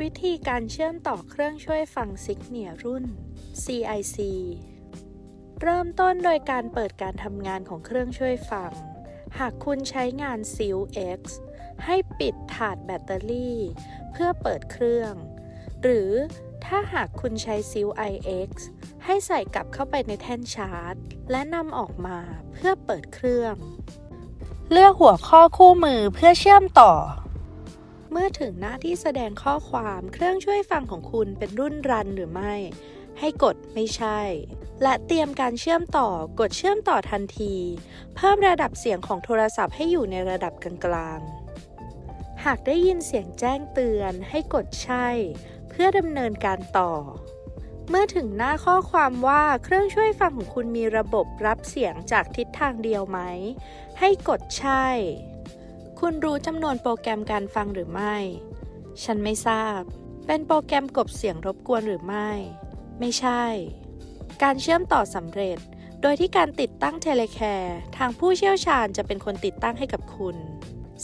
วิธีการเชื่อมต่อเครื่องช่วยฟังซิกเนียรุ่น CIC เริ่มต้นโดยการเปิดการทำงานของเครื่องช่วยฟัง หากคุณใช้งาน s i l X ให้ปิดถาดแบตเตอรี่ เพื่อเปิดเครื่อง หรือถ้าหากคุณใช้ s i l IX ให้ใส่กลับเข้าไปในแท่นชาร์จ และนำออกมาเพื่อเปิดเครื่อง เลือกหัวข้อคู่มือเพื่อเชื่อมต่อ เมื่อถึงหน้าที่แสดงข้อความเครื่องช่วยฟังของคุณเป็นรุ่นรันหรือไม่ ให้กดไม่ใช่ และเตรียมการเชื่อมต่อกดเชื่อมต่อทันที เพิ่มระดับเสียงของโทรศัพท์ให้อยู่ในระดับกลางๆ หากได้ยินเสียงแจ้งเตือนให้กดใช่ เพื่อดำเนินการต่อ เมื่อถึงหน้าข้อความว่าเครื่องช่วยฟังของคุณมีระบบรับเสียงจากทิศทางเดียวไหม ให้กดใช่ คุณรู้จำนวนโปรแกรมการฟังหรือไม่ ฉันไม่ทราบ เป็นโปรแกรมกบเสียงรบกวนหรือไม่ ไม่ใช่ การเชื่อมต่อสำเร็จ โดยที่การติดตั้งเทเลแคร์ทางผู้เชี่ยวชาญจะเป็นคนติดตั้งให้กับคุณ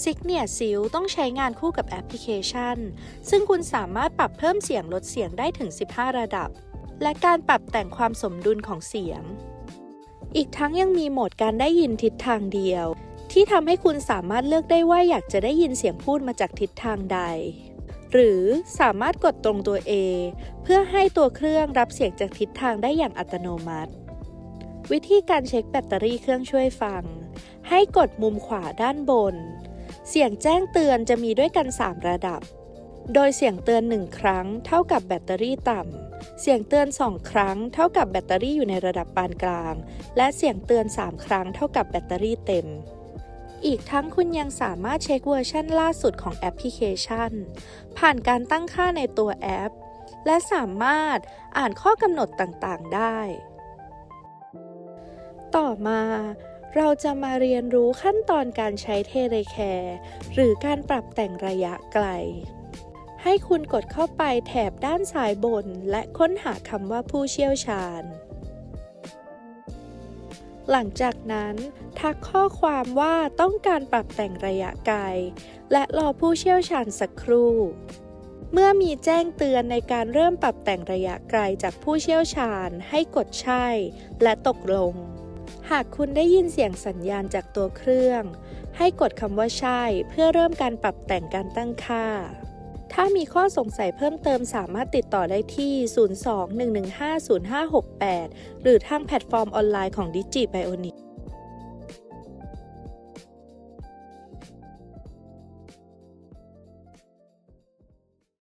ซิกเนียซิลต้องใช้งานคู่กับแอปพลิเคชัน ซึ่งคุณสามารถปรับเพิ่มเสียงลดเสียงได้ถึง 15 ระดับ และการปรับแต่งความสมดุลของเสียง อีกทั้งยังมีโหมดการได้ยินทิศทางเดียว ที่ทำให้คุณสามารถเลือกได้ว่าอยากจะได้ยินเสียงพูดมาจากทิศทางใด หรือสามารถกดตรงตัว A เพื่อให้ตัวเครื่องรับเสียงจากทิศทางได้อย่างอัตโนมัติ วิธีการเช็คแบตเตอรี่เครื่องช่วยฟัง ให้กดมุมขวาด้านบน เสียงแจ้งเตือนจะมีด้วยกัน 3 ระดับ โดยเสียงเตือน 1 ครั้ง เท่ากับแบตเตอรี่ต่ำเสียงเตือน 2 ครั้ง เท่ากับแบตเตอรี่อยู่ในระดับปานกลาง และเสียงเตือน 3 ครั้ง เท่ากับแบตเตอรี่เต็ม อีกทั้งคุณยังสามารถเช็คเวอร์ชันล่าสุดของแอปพลิเคชัน ผ่านการตั้งค่าในตัวแอป และสามารถอ่านข้อกำหนดต่างๆได้ ต่อมาเราจะมาเรียนรู้ขั้นตอนการใช้เทเลแคร์หรือการปรับแต่งระยะไกล ให้คุณกดเข้าไปแถบด้านซ้ายบน และค้นหาคำว่าผู้เชี่ยวชาญ หลังจากนั้น ทักข้อความว่าต้องการปรับแต่งระยะไกล และรอผู้เชี่ยวชาญสักครู่ เมื่อมีแจ้งเตือนในการเริ่มปรับแต่งระยะไกลจากผู้เชี่ยวชาญ ให้กดใช่ และตกลง หากคุณได้ยินเสียงสัญญาณจากตัวเครื่อง ให้กดคำว่าใช่ เพื่อเริ่มการปรับแต่งการตั้งค่า ถ้ามีข้อสงสัยเพิ่มเติมสามารถติดต่อได้ที่ 02-115-0568 หรือทางแพลตฟอร์มออนไลน์ของ Digi Bionic